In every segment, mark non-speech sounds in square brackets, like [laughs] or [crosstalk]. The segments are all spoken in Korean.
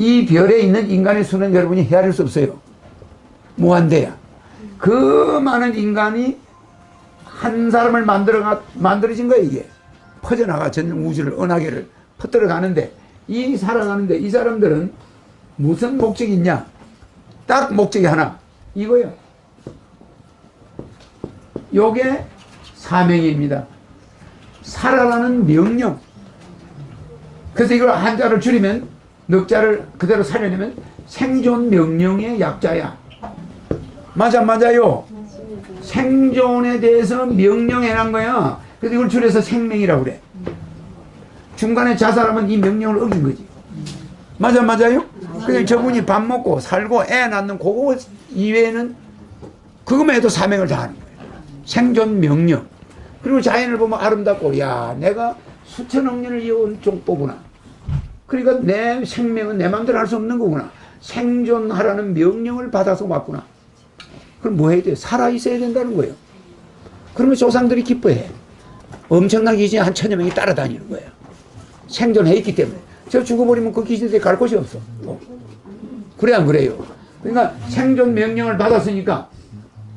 이 별에 있는 인간의 수는 여러분이 헤아릴 수 없어요. 무한대야. 그 많은 인간이 한 사람을 만들어 만들어진 거야 이게 퍼져나가 전 우주를 은하계를 퍼뜨려 가는데 이 살아가는데 이 사람들은 무슨 목적이 있냐? 딱 목적이 하나 이거요. 요게 사명입니다. 살아가는 명령. 그래서 이걸 한자를 줄이면 넉자를 그대로 살려내면 생존 명령의 약자야. 맞아 맞아요. 생존에 대해서 명령해란 거야. 그래서 이걸 줄여서 생명이라고 그래. 중간에 자살하면 이 명령을 어긴 거지. 맞아 맞아요? 그냥 저분이 밥 먹고 살고 애 낳는 그거 이외에는 그것만 해도 사명을 다하는 거예요. 생존 명령. 그리고 자연을 보면 아름답고 야 내가 수천억 년을 이어온 족보구나. 그러니까 내 생명은 내 마음대로 할 수 없는 거구나. 생존하라는 명령을 받아서 왔구나. 그럼 뭐 해야 돼? 살아 있어야 된다는 거예요. 그러면 조상들이 기뻐해. 엄청난 귀신이 한 천여 명이 따라다니는 거예요. 생존해 있기 때문에. 저 죽어버리면 그 귀신들이 갈 곳이 없어. 어. 그래 안 그래요? 그러니까 생존 명령을 받았으니까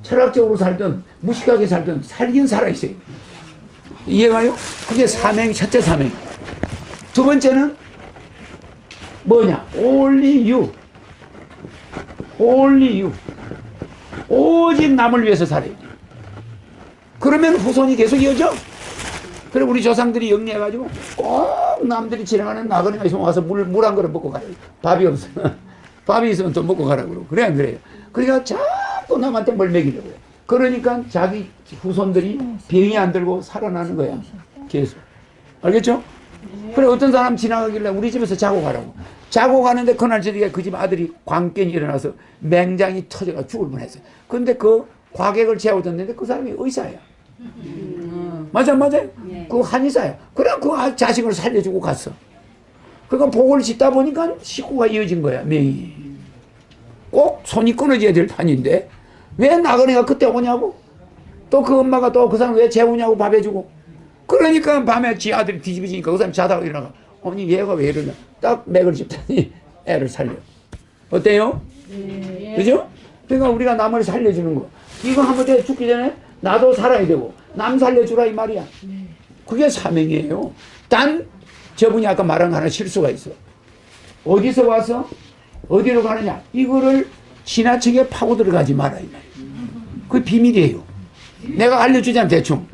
철학적으로 살든 무식하게 살든 살긴 살아있어요. 이해가요? 그게 사명, 첫째 사명. 두 번째는 뭐냐? only you. only you. 오직 남을 위해서 살아야 돼. 그러면 후손이 계속 이어져. 그래 우리 조상들이 영리해가지고 꼭 남들이 지나가는 나그네가 있으면 와서 물 물 한 그릇 먹고 가요. 밥이 없어. [laughs] 밥이 있으면 또 먹고 가라고 그러고. 그래 안 그래요? 그러니까 자꾸 남한테 뭘 먹이려고 해. 그러니까 자기 후손들이 병이 안 들고 살아나는 거야. 계속. 알겠죠? 그래 어떤 사람 지나가길래 우리 집에서 자고 가라고. 자고 가는데 그날 저녁에 그 집 아들이 광견이 일어나서 맹장이 터져가 죽을 뻔했어요. 근데 그 과객을 재워줬는데 그 사람이 의사야. 맞아 맞아요. 그 한의사야. 그래 그 아- 자식을 살려주고 갔어. 그러니까 복을 짓다 보니까 식구가 이어진 거야 명이. 꼭 손이 끊어져야 될 판인데 왜 나그네가 그때 오냐고? 또 그 엄마가 또 그 사람 왜 재우냐고 밥 해주고. 그러니까 밤에 지 아들이 뒤집어지니까 그 사람 자다가 일어나가. 아니 얘가 왜 이러냐. 딱 맥을 짚더니 애를 살려. 어때요? 그죠? 그러니까 우리가 남을 살려주는 거. 이거 한번 내 죽기 전에 나도 살아야 되고 남 살려주라 이 말이야. 그게 사명이에요. 단 저분이 아까 말한 거 하나 실수가 있어. 어디서 와서 어디로 가느냐 이거를 지나치게 파고 들어가지 마라 이 말이야. 그게 비밀이에요. 내가 알려주잖아 대충.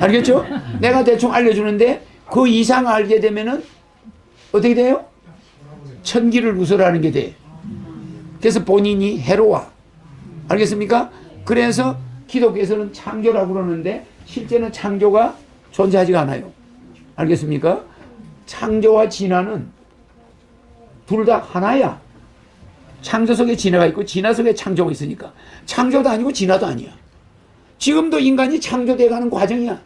알겠죠? 내가 대충 알려주는데 그 이상 알게 되면은 어떻게 돼요? 천기를 누설하는 게 돼. 그래서 본인이 해로워. 알겠습니까? 그래서 기독교에서는 창조라고 그러는데 실제는 창조가 존재하지가 않아요. 알겠습니까? 창조와 진화는 둘 다 하나야. 창조 속에 진화가 있고 진화 속에 창조가 있으니까 창조도 아니고 진화도 아니야. 지금도 인간이 창조돼 가는 과정이야.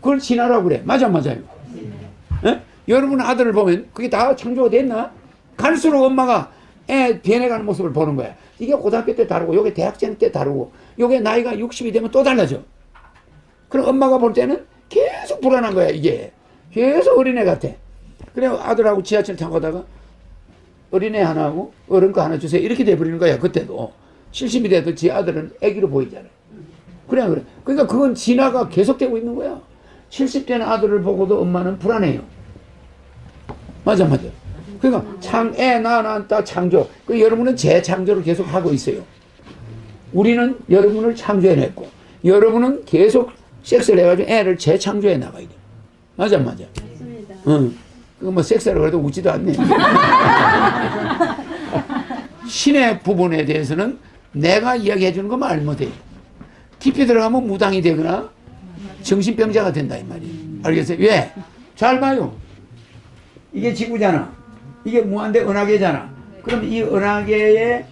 그걸 진화라고 그래. 맞아 맞아요. 예? 여러분 아들을 보면 그게 다 창조가 됐나? 갈수록 엄마가 애 변해가는 모습을 보는 거야. 이게 고등학교 때 다르고, 요게 대학생 때 다르고, 요게 나이가 60이 되면 또 달라져. 그럼 엄마가 볼 때는 계속 불안한 거야, 이게. 계속 어린애 같아. 그래, 아들하고 지하철 타고 가다가 어린애 하나하고 어른 거 하나 주세요. 이렇게 돼버리는 거야, 그때도. 70이 돼도 지 아들은 애기로 보이잖아. 그래, 그래. 그러니까 그건 진화가 계속되고 있는 거야. 70된 아들을 보고도 엄마는 불안해요. 맞아, 맞아. 그러니까 창, 애 낳았다 창조. 그 여러분은 재창조를 계속 하고 있어요. 우리는 여러분을 창조해냈고, 여러분은 계속 섹스를 해가지고 애를 재창조해 나가야 돼. 맞아, 맞아. 맞습니다. 응. 그거 뭐 섹스라고 해도 웃지도 않네. [laughs] 신의 부분에 대해서는 내가 이야기해 주는 거말 못해. 깊이 들어가면 무당이 되거나 정신병자가 된다 이 말이에요. 알겠어요? 왜? 잘 봐요. 이게 지구잖아. 이게 무한대 은하계잖아. 그럼 이 은하계에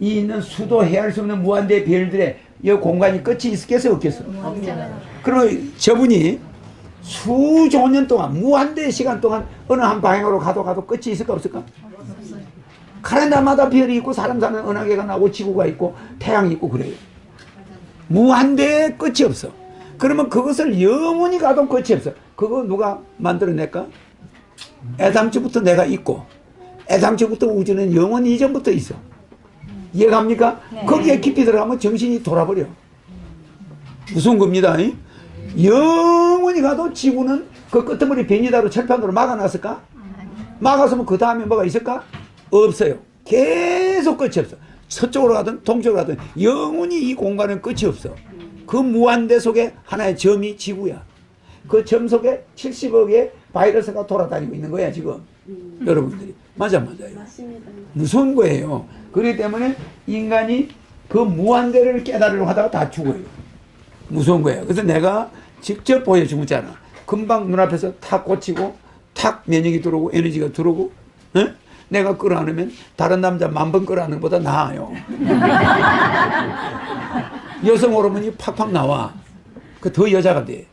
이 있는 수도 헤아릴 수 없는 무한대 별들의 이 공간이 끝이 있겠어 없겠어? 그럼 저분이 수조 년 동안 무한대 시간 동안 어느 한 방향으로 가도 가도 끝이 있을까 없을까? 카렌다마다 별이 있고 사람 사는 은하계가 나고 지구가 있고 태양이 있고 그래요. 무한대에 끝이 없어. 그러면 그것을 영원히 가도 끝이 없어. 그거 누가 만들어낼까? 애당초부터 내가 있고 애당초부터 우주는 영원히 이전부터 있어. 이해갑니까? 거기에 깊이 들어가면 정신이 돌아버려. 무서운 겁니다. 이? 영원히 가도 지구는 그 끄트머리 변이다로 철판으로 막아놨을까? 막았으면 그 다음에 뭐가 있을까? 없어요. 계속 끝이 없어. 서쪽으로 가든 동쪽으로 가든 영원히 이 공간은 끝이 없어. 그 무한대 속에 하나의 점이 지구야. 그 점 속에 70억의 바이러스가 돌아다니고 있는 거야 지금. 여러분들이 맞아 맞아요. 맞습니다. 무서운 거예요. 그렇기 때문에 인간이 그 무한대를 깨달으려고 하다가 다 죽어요. 무서운 거예요. 그래서 내가 직접 보여주잖아. 금방 눈앞에서 탁 꽂히고 탁 면역이 들어오고 에너지가 들어오고 응? 내가 끌어안으면 다른 남자 만 번 끌어안는 것보다 나아요. [laughs] 여성 호르몬이 팍팍 나와. 그 더 여자가 돼.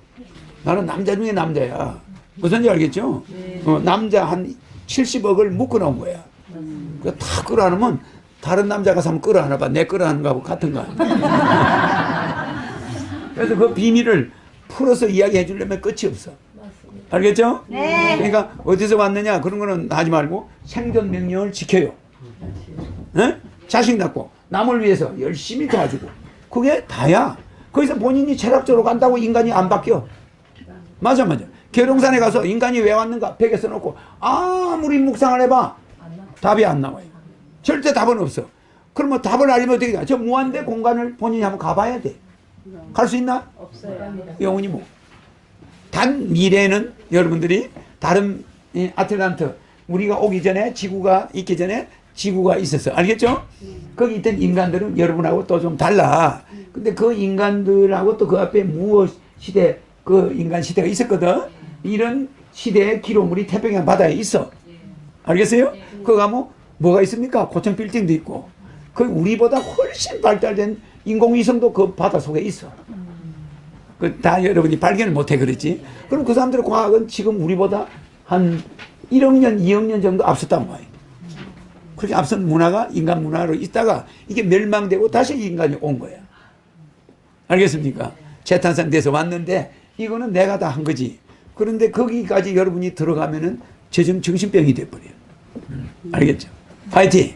나는 남자 중에 남자야. 무슨 지 알겠죠? 어, 남자 한 70억을 묶어 놓은 거야. 그다 끌어안으면 다른 남자가 한번 끌어안아봐. 내 끌어안는 거하고 같은 거야. [laughs] 그래서 그 비밀을 풀어서 이야기해 주려면 끝이 없어. 알겠죠? 네. 그러니까 어디서 왔느냐 그런 거는 하지 말고 생존 명령을 지켜요. 에? 자식 낳고 남을 위해서 열심히 도와주고 그게 다야. 거기서 본인이 철학적으로 간다고 인간이 안 바뀌어. 맞아 맞아. 계룡산에 가서 인간이 왜 왔는가 벽에 써놓고 아무리 묵상을 해봐 답이 안 나와요. 절대 답은 없어. 그러면 답을 알려면 어떻게 돼? 저 무한대 공간을 본인이 한번 가봐야 돼. 갈 수 있나? 없어요. 영혼이 뭐. 단 미래는 여러분들이 다른 이 아틀란트 우리가 오기 전에 지구가 있기 전에 지구가 있었어. 알겠죠? 거기 있던 인간들은 여러분하고 또 좀 달라. 근데 그 인간들하고 또 그 앞에 무엇 시대 그 인간 시대가 있었거든. 이런 시대의 기록물이 태평양 바다에 있어. 알겠어요? 그거 가면 뭐가 있습니까? 고층 빌딩도 있고. 그 우리보다 훨씬 발달된 인공위성도 그 바다 속에 있어. 그다 여러분이 발견을 못해 그랬지. 그럼 그 사람들의 과학은 지금 우리보다 한 1억 년, 2억 년 정도 앞섰단 말이에요. 그렇게 앞선 문화가 인간 문화로 있다가 이게 멸망되고 다시 인간이 온 거야. 알겠습니까? 재탄생 돼서 왔는데 이거는 내가 다 한 거지. 그런데 거기까지 여러분이 들어가면은 저정 정신병이 돼버려요. 알겠죠? 파이팅!